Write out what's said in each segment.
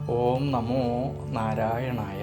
ഓം നമോ നാരായണായ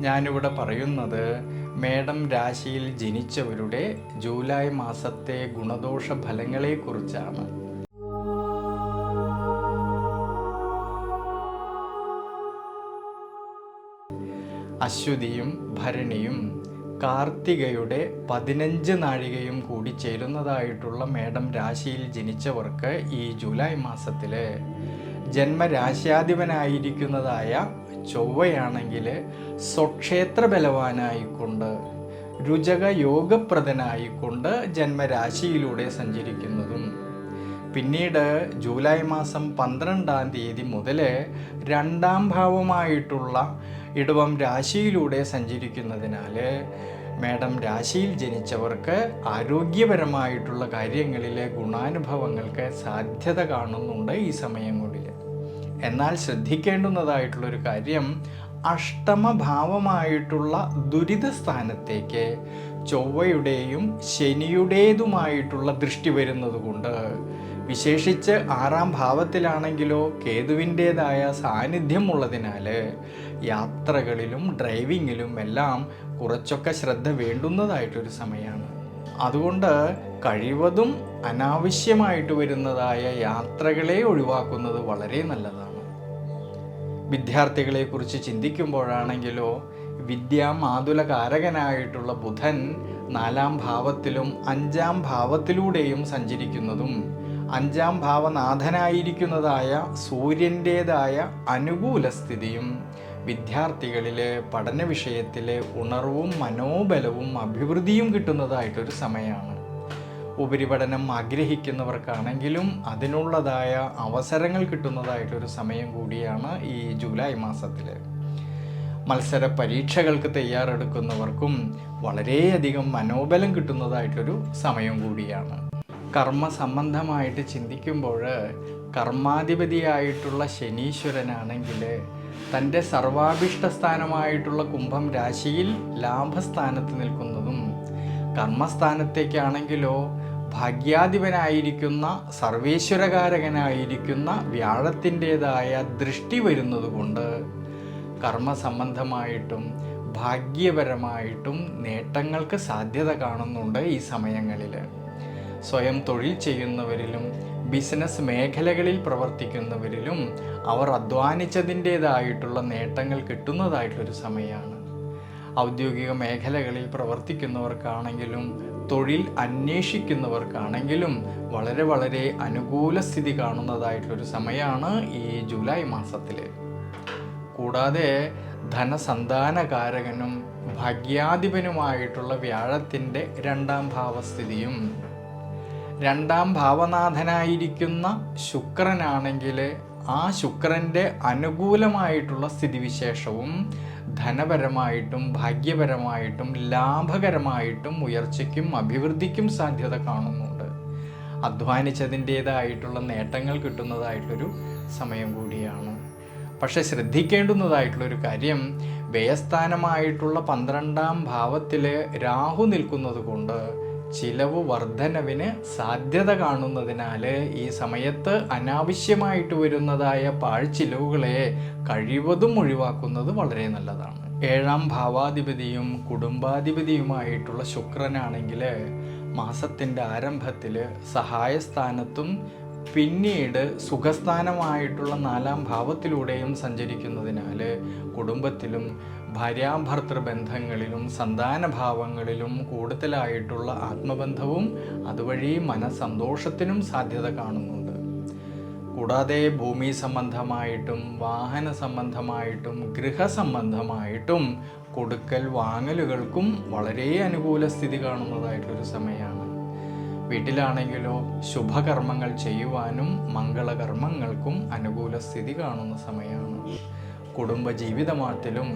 ഞാനിവിടെ പറയുന്നത് മേടം രാശിയിൽ ജനിച്ചവരുടെ ജൂലൈ മാസത്തെ ഗുണദോഷ ഫലങ്ങളെക്കുറിച്ചാണ്. അശ്വതിയും ഭരണിയും കാർത്തികയുടെ പതിനഞ്ച് നാഴികയും കൂടി ചേരുന്നതായിട്ടുള്ള മേടം രാശിയിൽ ജനിച്ചവർക്ക് ഈ ജൂലൈ മാസത്തിൽ ജന്മരാശ്യാധിപനായിരിക്കുന്നതായ ചൊവ്വയാണെങ്കിൽ സ്വക്ഷേത്ര ബലവാനായിക്കൊണ്ട് രുചക യോഗപ്രദനായിക്കൊണ്ട് ജന്മരാശിയിലൂടെ സഞ്ചരിക്കുന്നതും. പിന്നീട് ജൂലൈ മാസം പന്ത്രണ്ടാം തീയതി മുതൽ രണ്ടാം ഭാവമായിട്ടുള്ള ഇടവം രാശിയിലൂടെ സഞ്ചരിക്കുന്നതിനാൽ മേഡം രാശിയിൽ ജനിച്ചവർക്ക് ആരോഗ്യപരമായിട്ടുള്ള കാര്യങ്ങളിലെ ഗുണാനുഭവങ്ങൾക്ക് സാധ്യത കാണുന്നുണ്ട് ഈ സമയങ്ങളിൽ എന്നാൽ ശ്രദ്ധിക്കേണ്ടുന്നതായിട്ടുള്ളൊരു കാര്യം അഷ്ടമഭാവമായിട്ടുള്ള ദുരിത സ്ഥാനത്തേക്ക് ചൊവ്വയുടെയും ശനിയുടേതുമായിട്ടുള്ള ദൃഷ്ടി വരുന്നതുകൊണ്ട് വിശേഷിച്ച് ആറാം ഭാവത്തിലാണെങ്കിലോ കേതുവിന്റേതായ സാന്നിധ്യം ഉള്ളതിനാൽ യാത്രകളിലും ഡ്രൈവിങ്ങിലും എല്ലാം കുറച്ചൊക്കെ ശ്രദ്ധ വേണ്ടുന്നതായിട്ടൊരു സമയമാണ്. അതുകൊണ്ട് കഴിവതും അനാവശ്യമായിട്ട് വരുന്നതായ യാത്രകളെ ഒഴിവാക്കുന്നത് വളരെ നല്ലതാണ്. വിദ്യാർത്ഥികളെക്കുറിച്ച് ചിന്തിക്കുമ്പോഴാണെങ്കിലോ വിദ്യാമാതുലകാരകനായിട്ടുള്ള ബുധൻ നാലാം ഭാവത്തിലും അഞ്ചാം ഭാവത്തിലൂടെയും സഞ്ചരിക്കുന്നതും അഞ്ചാം ഭാവനാഥനായിരിക്കുന്നതായ സൂര്യന്റേതായ അനുകൂല സ്ഥിതിയും വിദ്യാർത്ഥികളിലെ പഠന വിഷയത്തിലെ ഉണർവും മനോബലവും അഭിവൃദ്ധിയും കിട്ടുന്നതായിട്ടൊരു സമയമാണ്. ഉപരിപഠനം ആഗ്രഹിക്കുന്നവർക്കാണെങ്കിലും അതിനുള്ളതായ അവസരങ്ങൾ കിട്ടുന്നതായിട്ടൊരു സമയം കൂടിയാണ് ഈ ജൂലൈ മാസത്തിൽ മത്സര പരീക്ഷകൾക്ക് തയ്യാറെടുക്കുന്നവർക്കും വളരെയധികം മനോബലം കിട്ടുന്നതായിട്ടൊരു സമയം കൂടിയാണ്. കർമ്മ സംബന്ധമായിട്ട് ചിന്തിക്കുമ്പോൾ കർമാധിപതിയായിട്ടുള്ള ശനീശ്വരനാണെങ്കിൽ തന്റെ സർവാഭിഷ്ട സ്ഥാനമായിട്ടുള്ള കുംഭം രാശിയിൽ ലാഭസ്ഥാനത്ത് നിൽക്കുന്നതും കർമ്മസ്ഥാനത്തേക്കാണെങ്കിലോ ഭാഗ്യാധിപനായിരിക്കുന്ന സർവേശ്വരകാരകനായിരിക്കുന്ന വ്യാഴത്തിന്റെതായ ദൃഷ്ടി വരുന്നത് കൊണ്ട് കർമ്മസംബന്ധമായിട്ടും ഭാഗ്യപരമായിട്ടും നേട്ടങ്ങൾക്ക് സാധ്യത കാണുന്നുണ്ട് ഈ സമയങ്ങളിൽ. സ്വയം തൊഴിൽ ചെയ്യുന്നവരിലും ബിസിനസ് മേഖലകളിൽ പ്രവർത്തിക്കുന്നവരിലും അവർ അധ്വാനിച്ചതിന്റേതായിട്ടുള്ള നേട്ടങ്ങൾ കിട്ടുന്നതായിട്ടൊരു സമയമാണ്. ഔദ്യോഗിക മേഖലകളിൽ പ്രവർത്തിക്കുന്നവർക്കാണെങ്കിലും തൊഴിൽ അന്വേഷിക്കുന്നവർക്കാണെങ്കിലും വളരെ വളരെ അനുകൂല സ്ഥിതി കാണുന്നതായിട്ടൊരു സമയമാണ് ഈ ജൂലൈ മാസത്തിൽ കൂടാതെ ധനസന്താനകാരകനും ഭാഗ്യാധിപനുമായിട്ടുള്ള വ്യാഴത്തിന്റെ രണ്ടാം ഭാവസ്ഥിതിയും രണ്ടാം ഭാവനാഥനായിരിക്കുന്ന ശുക്രനാണെങ്കിൽ ആ ശുക്രന്റെ അനുകൂലമായിട്ടുള്ള സ്ഥിതിവിശേഷവും ധനപരമായിട്ടും ഭാഗ്യപരമായിട്ടും ലാഭകരമായിട്ടും ഉയർച്ചയ്ക്കും അഭിവൃദ്ധിക്കും സാധ്യത കാണുന്നുണ്ട്. അധ്വാനിച്ചതിന്റേതായിട്ടുള്ള നേട്ടങ്ങൾ കിട്ടുന്നതായിട്ടൊരു സമയം കൂടിയാണ്. പക്ഷെ ശ്രദ്ധിക്കേണ്ടുന്നതായിട്ടുള്ളൊരു കാര്യം വ്യയസ്ഥാനമായിട്ടുള്ള പന്ത്രണ്ടാം ഭാവത്തിൽ രാഹു നിൽക്കുന്നത് കൊണ്ട് ചിലവ് വർധനവിന് സാധ്യത കാണുന്നതിനാൽ ഈ സമയത്ത് അനാവശ്യമായിട്ട് വരുന്നതായ പാഴ്ചിലവുകളെ കഴിവതും ഒഴിവാക്കുന്നത് വളരെ നല്ലതാണ്. ഏഴാം ഭാവാധിപതിയും കുടുംബാധിപതിയുമായിട്ടുള്ള ശുക്രനാണെങ്കിൽ മാസത്തിന്റെ ആരംഭത്തിൽ സഹായസ്ഥാനത്തും പിന്നീട് സുഖസ്ഥാനമായിട്ടുള്ള നാലാം ഭാവത്തിലൂടെയും സഞ്ചരിക്കുന്നതിനാൽ കുടുംബത്തിലും ഭാര്യാഭർത്തൃ ബന്ധങ്ങളിലും സന്താനഭാവങ്ങളിലും കൂടുതലായിട്ടുള്ള ആത്മബന്ധവും അതുവഴി മനസന്തോഷത്തിനും സാധ്യത കാണുന്നുണ്ട്. കൂടാതെ ഭൂമി സംബന്ധമായിട്ടും വാഹന സംബന്ധമായിട്ടും ഗൃഹസംബന്ധമായിട്ടും കൊടുക്കൽ വാങ്ങലുകൾക്കും വളരെ അനുകൂല സ്ഥിതി കാണുന്നതായിട്ടൊരു സമയമാണ് വീട്ടിലാണെങ്കിലോ ശുഭകർമ്മങ്ങൾ ചെയ്യുവാനും മംഗളകർമ്മങ്ങൾക്കും അനുകൂല സ്ഥിതി കാണുന്ന സമയമാണ് കുടുംബ ജീവിതമാറ്റിലും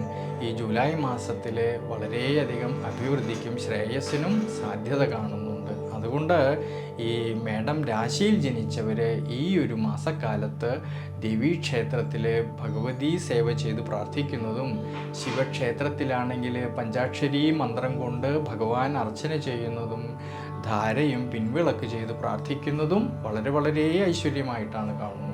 ഈ ജൂലൈ മാസത്തിൽ വളരെയധികം അഭിവൃദ്ധിക്കും ശ്രേയസ്സിനും സാധ്യത കാണുന്നുണ്ട്. അതുകൊണ്ട് ഈ മേഡം രാശിയിൽ ജനിച്ചവർ ഈ ഒരു മാസക്കാലത്ത് ദേവീക്ഷേത്രത്തിൽ ഭഗവതി സേവ ചെയ്ത് പ്രാർത്ഥിക്കുന്നതും ശിവക്ഷേത്രത്തിലാണെങ്കിൽ പഞ്ചാക്ഷരി മന്ത്രം കൊണ്ട് ഭഗവാൻ അർച്ചന ചെയ്യുന്നതും ധാരയും പിൻവിളക്ക് ചെയ്ത് പ്രാർത്ഥിക്കുന്നതും വളരെ വളരെ ഐശ്വര്യമായിട്ടാണ് കാണുന്നത്.